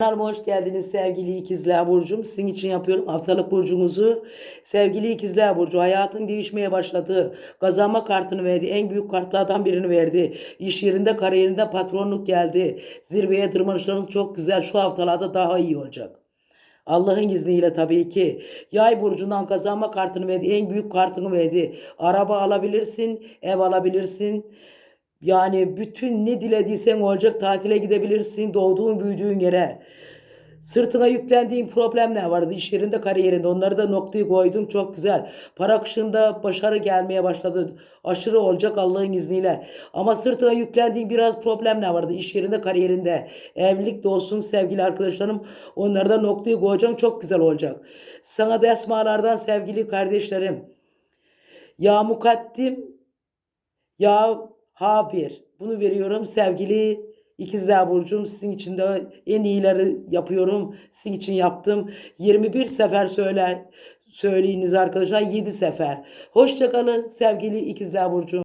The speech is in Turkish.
Kanalıma hoş geldiniz sevgili ikizler burcum. Sizin için yapıyorum haftalık burcunuzu. Sevgili ikizler burcu hayatın değişmeye başladı. Kazanma kartını verdi. En büyük kartlardan birini verdi. İş yerinde kariyerinde patronluk geldi. Zirveye tırmanışların çok güzel. Şu haftalarda daha iyi olacak. Allah'ın izniyle tabii ki. Yay burcundan kazanma kartını verdi. En büyük kartını verdi. Araba alabilirsin, ev alabilirsin. Yani bütün ne dilediysen olacak. Tatile gidebilirsin. Doğduğun, büyüdüğün yere. Sırtına yüklendiğin problemler vardı iş yerinde, kariyerinde. Onları da noktayı koydun. Çok güzel. Para akışında başarı gelmeye başladı. Aşırı olacak Allah'ın izniyle. Ama sırtına yüklendiğin biraz problemler vardı iş yerinde, kariyerinde. Evlilik de olsun sevgili arkadaşlarım. Onları da noktayı koyacaksın. Çok güzel olacak. Sana da esmalardan sevgili kardeşlerim. Ya mukaddim ya Habir. Bunu veriyorum sevgili İkizler Burcu'm. Sizin için de en iyileri yapıyorum. Sizin için yaptım. 21 sefer söyler söyleyiniz arkadaşlar. 7 sefer. Hoşçakalın sevgili İkizler Burcu'm.